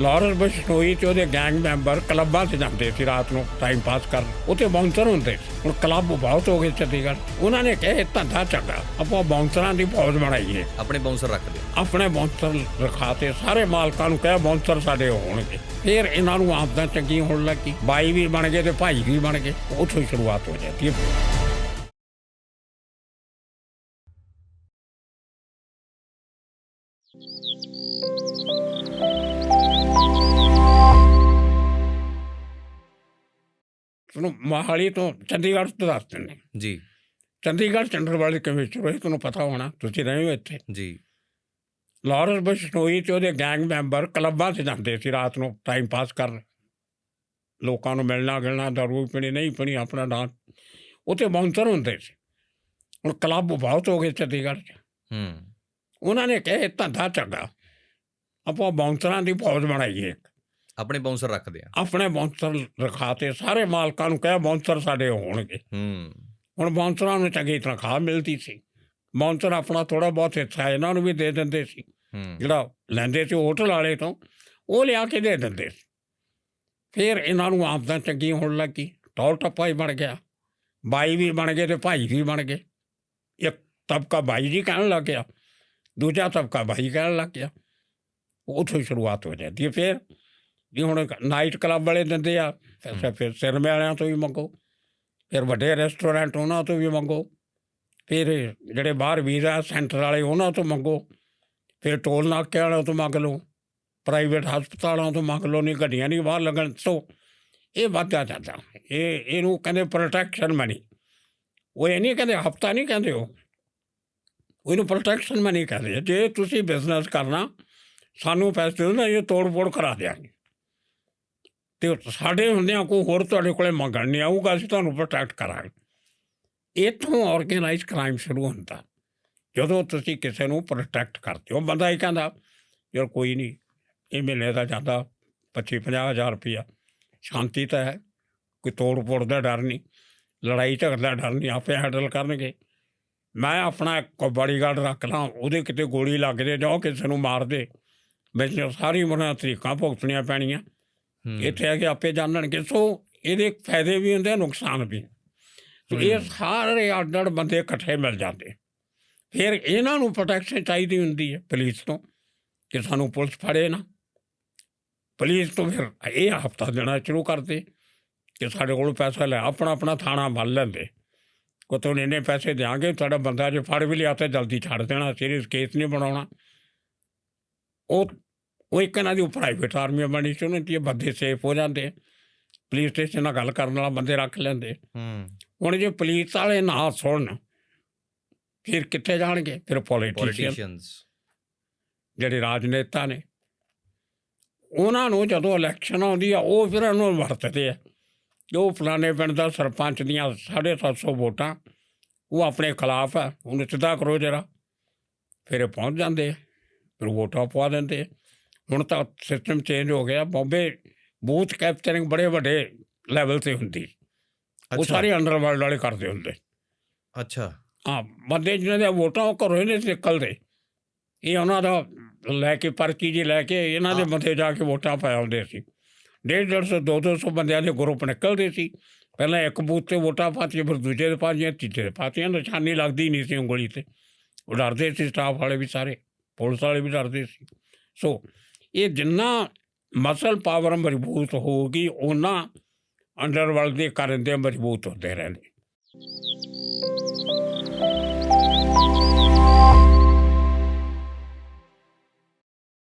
Lawrence Bishnoi ਤੇ ਉਹਦੇ gang member ਕਲੱਬਾਂ 'ਚ ਜਾਂਦੇ ਸੀ ਰਾਤ ਨੂੰ ਟਾਈਮ ਪਾਸ ਕਰਨ। ਉੱਥੇ ਬਾਉਂਸਰ ਹੁੰਦੇ ਸੀ। ਹੁਣ ਕਲੱਬ ਬਹੁਤ ਹੋ ਗਏ ਚੰਡੀਗੜ੍ਹ। ਉਹਨਾਂ ਨੇ ਕਿਹਾ ਇਹ ਧੰਦਾ ਚੰਗਾ। ਆਪਾਂ ਬਾਉਂਸਰਾਂ ਦੀ ਫੌਜ ਬਣਾਈਏ। ਆਪਣੇ ਬਾਉਂਸਰ ਰੱਖਦੇ ਆ ਆਪਣੇ ਬਾਉਂਸਰ ਰਖਾਤੇ। ਸਾਰੇ ਮਾਲਕਾਂ ਨੂੰ ਕਿਹਾ ਬਾਉਂਸਰ ਸਾਡੇ ਹੋਣਗੇ। ਫਿਰ ਇਹਨਾਂ ਨੂੰ ਆਮਦਨ ਚੰਗੀ ਹੋਣ ਲੱਗੀ। ਬਾਈ ਵੀ ਬਣ ਗਏ ਤੇ ਭਾਈ ਵੀ ਬਣ ਗਏ। ਉੱਥੋਂ ਹੀ ਸ਼ੁਰੂਆਤ ਹੋ ਜਾਂਦੀ ਹੈ। ਤੁਹਾਨੂੰ ਮੋਹਾਲੀ ਤੋਂ ਚੰਡੀਗੜ੍ਹ ਤੋਂ ਦੱਸ ਦਿੰਦੇ ਜੀ। ਚੰਡੀਗੜ੍ਹ ਚੰਡਰਵਾਲੀ ਕਮਿਸ਼ਨਰ ਹੋਏ ਤੁਹਾਨੂੰ ਪਤਾ ਹੋਣਾ ਤੁਸੀਂ ਰਹੇ ਹੋ ਇੱਥੇ। ਜੀ। ਲਾਰੈਂਸ ਬਿਸ਼ਨੋਈ ਤੇ ਉਹਦੇ ਗੈਂਗ ਮੈਂਬਰ ਕਲੱਬਾਂ 'ਚ ਜਾਂਦੇ ਸੀ ਰਾਤ ਨੂੰ ਟਾਈਮ ਪਾਸ ਕਰਨ। ਲੋਕਾਂ ਨੂੰ ਮਿਲਣਾ ਗਿਲਣਾ ਦਾਰੂ ਪੀਣੀ ਨਹੀਂ ਪੀਣੀ ਆਪਣਾ ਡਾਂਸ ਉੱਥੇ ਬਾਉਂਸਰ ਹੁੰਦੇ ਸੀ। ਹੁਣ ਕਲੱਬ ਬਹੁਤ ਹੋ ਗਏ ਚੰਡੀਗੜ੍ਹ 'ਚ। ਹੂੰ। ਉਹਨਾਂ ਨੇ ਕਿਹਾ ਇਹ ਧੰਦਾ ਚੰਗਾ। ਆਪਾਂ ਬਾਉਂਸਰਾਂ ਦੀ ਫੌਜ ਬਣਾਈਏ। ਆਪਣੇ ਬਾਉਂਸਰ ਰੱਖਦੇ ਆ। ਆਪਣੇ ਬਾਉਂਸਰ ਰਖਾਤੇ ਸਾਰੇ ਮਾਲਕਾਂ ਨੂੰ ਕਿਹਾ ਬਾਉਂਸਰ ਸਾਡੇ ਹੋਣਗੇ। ਹੂੰ। ਹੁਣ ਬਾਉਂਸਰਾਂ ਨੂੰ ਚੰਗੀ ਤਨਖਾਹ ਮਿਲਦੀ ਸੀ। ਬਾਉਂਸਰ ਆਪਣਾ ਥੋੜਾ ਬਹੁਤ ਹਿੱਸਾ ਇਹਨਾਂ ਨੂੰ ਵੀ ਦੇ ਦਿੰਦੇ ਸੀ। ਜਿਹੜਾ ਲੈਂਦੇ ਸੀ ਹੋਟਲ ਵਾਲੇ ਤੋਂ ਉਹ ਲਿਆ ਕੇ ਦੇ ਦਿੰਦੇ ਸੀ। ਫਿਰ ਇਹਨਾਂ ਨੂੰ ਆਮਦਨ ਚੰਗੀ ਹੋਣ ਲੱਗੀ। ਟੌਰ ਟੱਪਾ ਹੀ ਬਣ ਗਿਆ। ਬਾਈ ਵੀ ਬਣ ਗਏ ਤੇ ਭਾਈ ਵੀ ਬਣ ਗਏ। ਇੱਕ ਤਬਕਾ ਬਾਈ ਜੀ ਕਹਿਣ ਲੱਗ ਗਿਆ। ਦੂਜਾ ਤਬਕਾ ਭਾਈ ਕਹਿਣ ਲੱਗ ਗਿਆ। ਉੱਥੋਂ ਸ਼ੁਰੂਆਤ ਹੋ ਜਾਂਦੀ ਹੈ ਫਿਰ। ਜੀ ਹੁਣ ਨਾਈਟ ਕਲੱਬ ਵਾਲੇ ਦਿੰਦੇ ਆ ਫਿਰ ਫਿਰ ਸਿਰਮੇ ਵਾਲਿਆਂ ਤੋਂ ਵੀ ਮੰਗੋ ਫਿਰ ਵੱਡੇ ਰੈਸਟੋਰੈਂਟ ਉਹਨਾਂ ਤੋਂ ਵੀ ਮੰਗੋ ਫਿਰ ਜਿਹੜੇ ਬਾਹਰ ਵੀਜ਼ਾ ਸੈਂਟਰ ਵਾਲੇ ਉਹਨਾਂ ਤੋਂ ਮੰਗੋ ਫਿਰ ਟੋਲ ਨਾਕੇ ਵਾਲਿਆਂ ਤੋਂ ਮੰਗ ਲਓ ਪ੍ਰਾਈਵੇਟ ਹਸਪਤਾਲਾਂ ਤੋਂ ਮੰਗ ਲਓ ਨਹੀਂ ਗੱਡੀਆਂ ਨਹੀਂ ਬਾਹਰ ਲੱਗਣ ਸੋ ਇਹ ਵੱਧਦਾ ਜਾਂਦਾ ਇਹ ਇਹਨੂੰ ਕਹਿੰਦੇ ਪ੍ਰੋਟੈਕਸ਼ਨ ਮਨੀ ਉਹ ਇਹ ਨਹੀਂ ਕਹਿੰਦੇ ਹਫਤਾ ਨਹੀਂ ਕਹਿੰਦੇ ਉਹ। ਉਹਨੂੰ ਪ੍ਰੋਟੈਕਸ਼ਨ ਮਨੀ ਕਹਿੰਦੇ। ਜੇ ਤੁਸੀਂ ਬਿਜ਼ਨਸ ਕਰਨਾ ਸਾਨੂੰ ਪੈਸੇ ਦਿਓ ਨਾ ਇਹ ਤੋੜ ਫੋੜ ਕਰਾ ਦਿਆਂਗੇ। ਤੇ ਸਾਡੇ ਹੁੰਦਿਆਂ ਕੋਈ ਹੋਰ ਤੁਹਾਡੇ ਕੋਲੇ ਮੰਗਣ ਨਹੀਂ ਆਊਗਾ, ਅਸੀਂ ਤੁਹਾਨੂੰ ਪ੍ਰੋਟੈਕਟ ਕਰਾਂਗੇ। ਇੱਥੋਂ ਆਰਗੇਨਾਈਜ਼ ਕ੍ਰਾਈਮ ਸ਼ੁਰੂ ਹੁੰਦਾ। ਜਦੋਂ ਤੁਸੀਂ ਕਿਸੇ ਨੂੰ ਪ੍ਰੋਟੈਕਟ ਕਰਦੇ ਹੋ, ਬੰਦਾ ਇਹ ਕਹਿੰਦਾ, ਯਾਰ ਕੋਈ ਨਹੀਂ, ਇਹ ਮਹੀਨੇ ਦਾ ਜਾਂਦਾ 25 ਹਜ਼ਾਰ ਰੁਪਇਆ। ਸ਼ਾਂਤੀ ਤਾਂ ਹੈ, ਕੋਈ ਤੋੜ ਫੋੜ ਦਾ ਡਰ ਨਹੀਂ, ਲੜਾਈ ਝਗੜਾ ਡਰ ਨਹੀਂ, ਆਪੇ ਹੈਂਡਲ ਕਰਨਗੇ। ਮੈਂ ਆਪਣਾ ਇੱਕ ਬਾਡੀਗਾਰਡ ਰੱਖ ਲਾਂ ਉਹਦੇ ਕਿਤੇ ਗੋਲੀ ਲੱਗ ਜੇ ਜਾਂ ਉਹ ਕਿਸੇ ਨੂੰ ਮਾਰ ਦੇ। ਮੈਨੂੰ ਸਾਰੀ ਉਮਰ ਦੀਆਂ ਤਰੀਕਾਂ ਭੁਗਤਣੀਆਂ ਪੈਣੀਆਂ। ਇੱਥੇ ਆ ਕੇ ਆਪੇ ਜਾਣਨਗੇ ਸੋ ਇਹਦੇ ਫਾਇਦੇ ਵੀ ਹੁੰਦੇ ਆ ਨੁਕਸਾਨ ਵੀ। ਸੋ ਇਹ ਸਾਰੇ ਅੱਡ-ਅੱਡ ਬੰਦੇ ਇਕੱਠੇ ਮਿਲ ਜਾਂਦੇ। ਫਿਰ ਇਹਨਾਂ ਨੂੰ ਪ੍ਰੋਟੈਕਸ਼ਨ ਚਾਹੀਦੀ ਹੁੰਦੀ ਹੈ ਪੁਲਿਸ ਤੋਂ ਕਿ ਸਾਨੂੰ ਪੁਲਿਸ ਫੜੇ ਨਾ। ਪੁਲਿਸ ਤੋਂ ਫਿਰ ਇਹ ਹਫਤਾ ਦੇਣਾ ਸ਼ੁਰੂ ਕਰਦੇ ਕਿ ਸਾਡੇ ਕੋਲ ਪੈਸਾ ਲੈ ਆਪਣਾ ਆਪਣਾ ਥਾਣਾ ਭਰ ਲੈਂਦੇ। ਕੋ ਤੋਂ ਇੰਨੇ ਪੈਸੇ ਦਿਆਂਗੇ ਤੁਹਾਡਾ ਬੰਦਾ ਜੇ ਫੜ ਵੀ ਲਿਆ ਤਾਂ ਜਲਦੀ ਛੱਡ ਦੇਣਾ ਸੀਰੀਅਸ ਕੇਸ ਨਹੀਂ ਬਣਾਉਣਾ। ਉਹ ਉਹ ਇੱਕ ਇਹਨਾਂ ਦੀ ਪ੍ਰਾਈਵੇਟ ਆਰਮੀ ਬਣੀ ਸੀ ਉਹਨਾਂ ਦੀ ਬੰਦੇ ਸੇਫ ਹੋ ਜਾਂਦੇ ਪੁਲਿਸ ਸਟੇਸ਼ਨ ਨਾਲ ਗੱਲ ਕਰਨ ਵਾਲਾ ਬੰਦੇ ਰੱਖ ਲੈਂਦੇ ਹੂੰ। ਹੁਣ ਜੇ ਪੁਲਿਸ ਵਾਲੇ ਨਾ ਸੁਣਨ ਫਿਰ ਕਿੱਥੇ ਜਾਣਗੇ? ਫਿਰ ਪੋਲੀਟੀਸ਼ੀਅਨ ਪੋਲੀਟੀਸ਼ੀਅਨਸ ਜਿਹੜੇ ਰਾਜਨੇਤਾ ਨੇ। ਉਹਨਾਂ ਨੂੰ ਜਦੋਂ ਇਲੈਕਸ਼ਨ ਆਉਂਦੀ ਆ ਉਹ ਫਿਰ ਉਹਨੂੰ ਵਰਤਦੇ ਆ। ਉਹ ਫਲਾਣੇ ਪਿੰਡ ਦਾ ਸਰਪੰਚ ਦੀਆਂ 750 ਵੋਟਾਂ ਉਹ ਆਪਣੇ ਖਿਲਾਫ ਆ। ਉਹਨੂੰ ਸਿੱਧਾ ਕਰੋ ਜਰਾ। ਫਿਰ ਪਹੁੰਚ ਜਾਂਦੇ ਆ। ਫਿਰ ਵੋਟਾਂ ਪਵਾ ਦਿੰਦੇ। ਹੁਣ ਤਾਂ ਸਿਸਟਮ ਚੇਂਜ ਹੋ ਗਿਆ। ਬੰਬੇ ਬੂਥ ਕੈਪਚਰਿੰਗ ਬੜੇ ਵੱਡੇ ਲੈਵਲ ਤੇ ਹੁੰਦੀ। ਉਹ ਸਾਰੇ ਅੰਡਰਵਰਲਡ ਵਾਲੇ ਕਰਦੇ ਹੁੰਦੇ। ਅੱਛਾ। ਹਾਂ ਬੰਦੇ ਜਿਹਨਾਂ ਦੀਆਂ ਵੋਟਾਂ ਉਹ ਘਰੋਂ ਹੀ ਨਹੀਂ ਨਿਕਲਦੇ। ਇਹ ਉਹਨਾਂ ਦਾ ਲੈ ਕੇ ਪਰਚੀ ਜੀ ਲੈ ਕੇ ਇਹਨਾਂ ਦੇ। ਮੱਥੇ ਜਾ ਕੇ ਵੋਟਾਂ ਹੁੰਦੇ ਸੀ। ਡੇਢ ਡੇਢ ਸੌ ਦੋ ਦੋ ਸੌ ਬੰਦਿਆਂ ਦੇ ਗਰੁੱਪ ਨਿਕਲਦੇ ਸੀ। ਪਹਿਲਾਂ ਇੱਕ ਬੂਥ ਤੇ ਵੋਟਾਂ ਪਾਤੀਆਂ ਫਿਰ ਦੂਜੇ ਦੇ ਪਾਤੀਆਂ ਤੀਜੇ ਦੇ ਪਾਤੀਆਂ। ਨਿਸ਼ਾਨੀ ਲੱਗਦੀ ਨਹੀਂ ਸੀ ਉਂਗਲੀ ਤੇ। ਉਹ ਡਰਦੇ ਸੀ ਸਟਾਫ ਵਾਲੇ ਵੀ ਸਾਰੇ। ਪੁਲਿਸ ਵਾਲੇ ਵੀ ਡਰਦੇ ਸੀ। ਸੋ ਇਹ ਜਿੰਨਾ ਮਸਲ ਪਾਵਰ ਮਜ਼ਬੂਤ ਹੋਊਗੀ ਉਹਨਾਂ ਅੰਡਰਵਰਲਡ ਦੇ ਕਰਨ ਦੇ ਮਜ਼ਬੂਤ ਹੁੰਦੇ ਰਹਿੰਦੇ